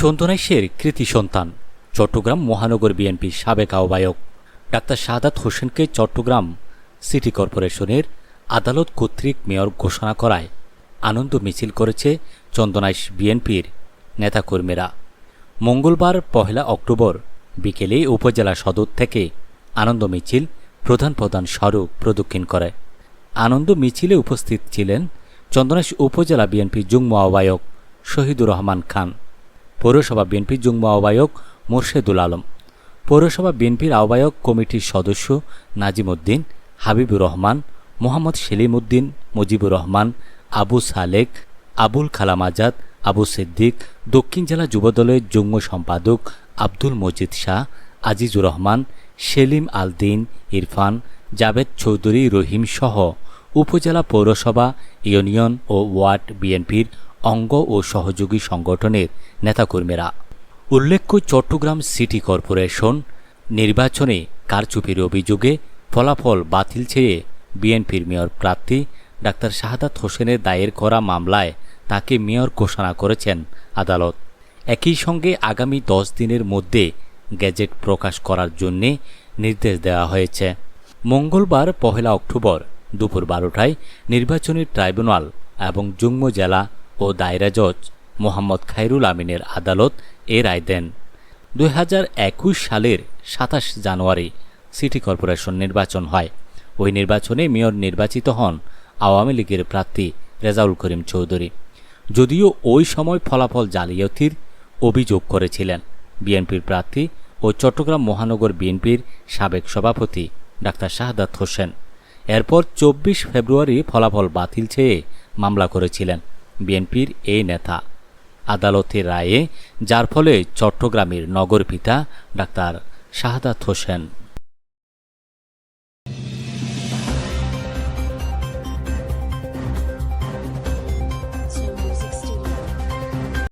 চন্দনাইশের কৃতি সন্তান, চট্টগ্রাম মহানগর বিএনপির সাবেক আহ্বায়ক। ডাক্তার শাহাদাত হোসেনকে চট্টগ্রাম সিটি কর্পোরেশনের আদালত কর্তৃক মেয়র ঘোষণা করায় আনন্দ মিছিল করেছে চন্দনাইশ বিএনপির নেতাকর্মীরা। মঙ্গলবার পহেলা অক্টোবর বিকেলে উপজেলা সদর থেকে আনন্দ মিছিল প্রধান প্রধান স্বরূপ প্রদক্ষিণ করে। আনন্দ মিছিলে উপস্থিত ছিলেন চন্দনাইশ উপজেলা বিএনপির যুগ্ম আহ্বায়ক শহীদুর রহমান খান, পৌরসভা বিএনপির যুগ্ম আহ্বায়ক মোর্শেদুল আলম, পৌরসভা বিএনপির আহ্বায়ক কমিটির সদস্য নাজিম উদ্দিন হাবিবুর রহমান, মোহাম্মদ সেলিম উদ্দিন মুজিবুর রহমান, আবু সালেক, আবুল কালাম আজাদ, আবু সিদ্দিক, দক্ষিণ জেলা যুবদলের যুগ্ম সম্পাদক আব্দুল মজিদ শাহ, আজিজুর রহমান, সেলিম আল দিন ইরফান, জাভেদ চৌধুরী রহিম সহ উপজেলা পৌরসভা, ইউনিয়ন ও ওয়ার্ড বিএনপির অঙ্গ ও সহযোগী সংগঠনের নেতাকর্মীরা। উল্লেখ্য, চট্টগ্রাম সিটি কর্পোরেশন নির্বাচনে কারচুপির অভিযোগে ফলাফল বাতিল ছেড়ে বিএনপির মেয়র প্রার্থী ডাক্তার শাহাদাত হোসেনের দায়ের করা মামলায় তাকে মেয়র ঘোষণা করেছেন আদালত। একই সঙ্গে আগামী দশ দিনের মধ্যে গ্যাজেট প্রকাশ করার জন্যে নির্দেশ দেওয়া হয়েছে। মঙ্গলবার পহেলা অক্টোবর দুপুর বারোটায় নির্বাচনী ট্রাইব্যুনাল এবং যুগ্ম জেলা ও দায়রা জজ মোহাম্মদ খাইরুল আমিনের আদালত এ রায় দেন। দু হাজার একুশ সালের সাতাশ জানুয়ারি সিটি কর্পোরেশন নির্বাচন হয়। ওই নির্বাচনে মেয়র নির্বাচিত হন আওয়ামী লীগের প্রার্থী রেজাউল করিম চৌধুরী। যদিও ওই সময় ফলাফল জালিয়াতির অভিযোগ করেছিলেন। বিএনপির প্রার্থী ও চট্টগ্রাম মহানগর বিএনপির সাবেক সভাপতি ডাক্তার শাহাদাত হোসেন। এরপর চব্বিশ ফেব্রুয়ারি ফলাফল বাতিল চেয়ে মামলা করেছিলেন বিএনপির এই নেতা। আদালতের রায়ে, যার ফলে চট্টগ্রামের নগর পিতা ডাক্তার শাহাদাত হোসেন